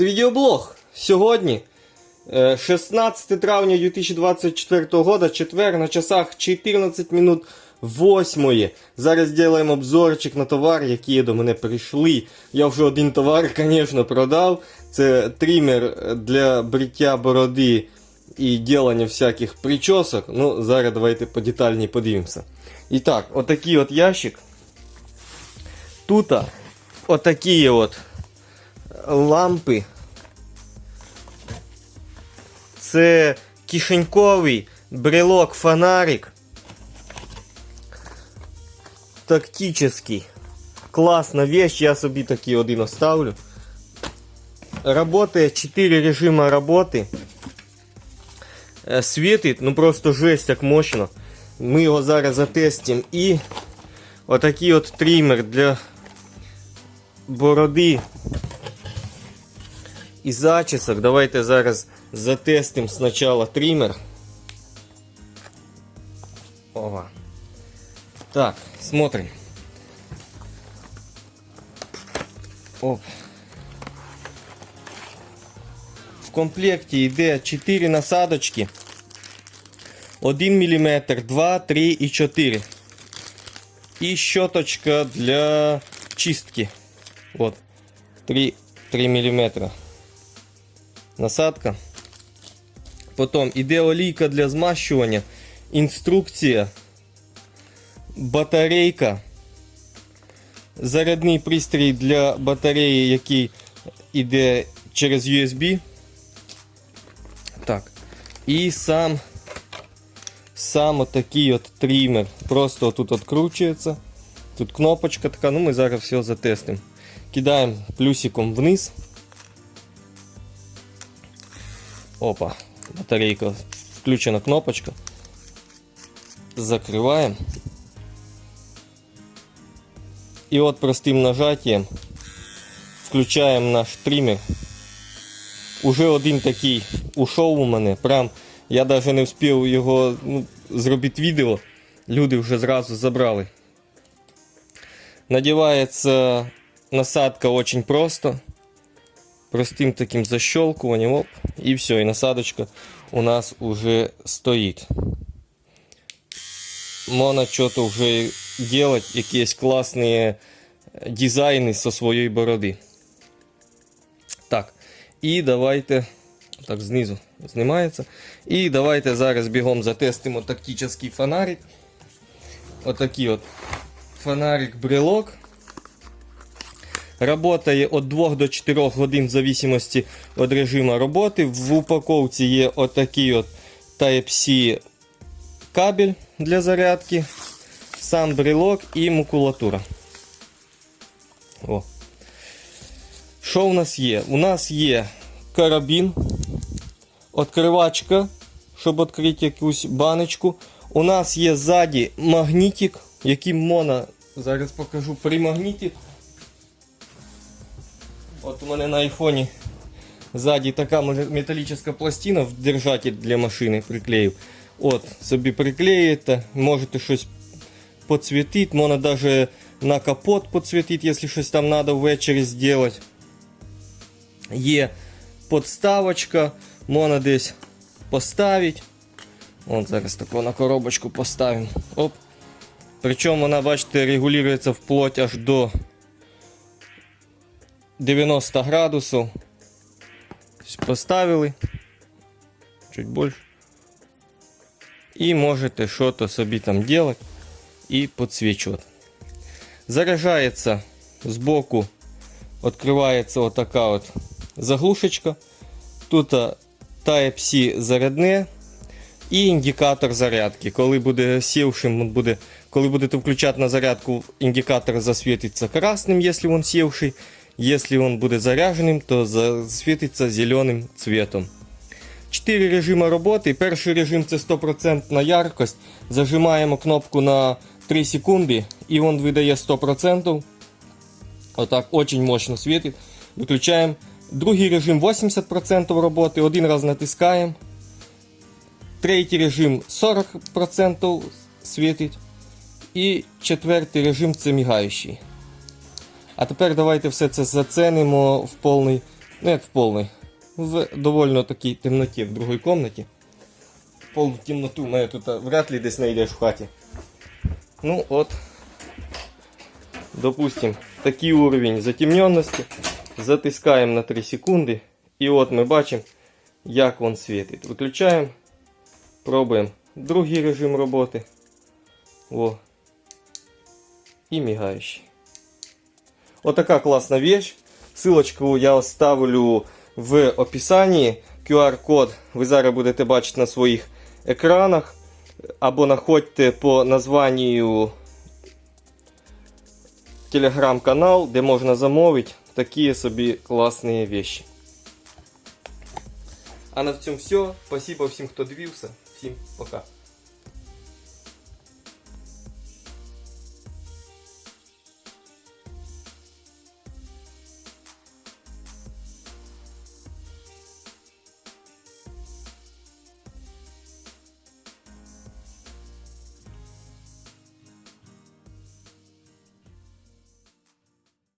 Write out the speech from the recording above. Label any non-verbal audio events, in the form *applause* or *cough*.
Це відеоблог. Сьогодні, е, 16 травня 2024 года, четвер на часах 14 минут 8. Зараз зробимо обзорчик на товар, які до мене прийшли. Я вже один товар, *laughs* звісно, продав. Це тример для бриття бороди і ділення всяких причосок. Ну, зараз давайте подетальніше подивимося. І так, отакий от ящик. Тут отакі от лампи. Це кишеньковий брелок фонарик. Тактический. Класна вещь, я собі такий один оставлю. Работає 4 режима роботи. Е, Світить, ну просто жесть як мощно. Ми його зараз затестимо. І отакий от тример для бороди і зачісок. Давайте зараз затестимо спочатку тример. Ова. Так, смотрим. Оп. В комплекті йде 4 насадочки. 1 мм, 2, 3 і 4. І щоточка для чистки. Вот. 3, 3 мм. Насадка. Потім іде для змащування. Інструкція. Батарейка. Зарядний пристрій для батареї, який іде через USB. Так. І сам сам отакий от тример. Просто тут відкручується. Тут кнопочка така, ну ми зараз все затестимо. Кидаємо плюсиком вниз. Опа, батарейка, включена кнопочка. Закриваємо. І от простим нажаттям включаємо наш тример. Уже один такий ушов у мене. Прям я навіть не встиг його ну, зробити відео. Люди вже зразу забрали. Надівається насадка очень просто. Простым таким защелкиванием. Оп, и все, и насадочка у нас уже стоит. Можна что-то уже делать, якісь класні дизайни со своєї бороди. Так, і давайте. Так, знизу знімається. І давайте зараз бігом затестимо тактичний фонарик. Отакий от фонарик-брелок. Работає від 2 до 4 годин в зависимості від режиму роботи. В упаковці є отакий от Type-C кабель для зарядки, сам брелок і макулатура. О. Що у нас є? У нас є карабін, відкривачка, щоб відкрити якусь баночку. У нас є ззаді магнітик, яким можна, зараз покажу, примагнітити. От у мене на айфоні ззаді така металічна пластина в держатель для машини приклеїв. От, собі приклеїте, можете щось підсвітити, можна навіть на капот підсвітити, якщо щось там треба ввечері зробити. Є подставочка, можна десь поставити. От зараз таку на коробочку поставимо. Оп. Причому вона, бачите, регулюється вплоть аж до 90 градусів. Поставили. Чуть більше. І можете щось собі там делать і підсвічувати. Заряджається збоку, відкривається отака от заглушечка. Тут Type-C зарядне і індикатор зарядки. Коли буде сівшим, буде, коли будете включати на зарядку, індикатор засвітиться красним, якщо він сівший. Если он будет заряженным, то засвітиться зеленым цветом. 4 режими роботи. Перший режим це 100% яркость. Зажимаємо кнопку на 3 секунди і він видає 100%. Отак, очень мощно світить. Виключаємо. Другий режим 80% роботи. Один раз натискаємо. Третій режим 40% світить. І четвертий режим це мігаючий. А тепер давайте все це зацінимо в повний, Ну, як в полной. В довольно такій темноті в другій кімнаті. Повну темноту мене тут вряд ли десь знайдеш в хаті. Ну от, допустим, такий уровень затемненності. Затискаємо на 3 секунди. І от ми бачимо, як він світить. Виключаємо, пробуємо другий режим роботи. О. І мігаючий. Отака класна вещь. Ссылочку я оставлю в описанні. QR-код ви зараз будете бачити на своїх екранах. Або знаходьте по названню телеграм-канал, де можна замовити такі собі класні вещи. А на цьому все. Спасибо всім, хто дивився. Всім пока.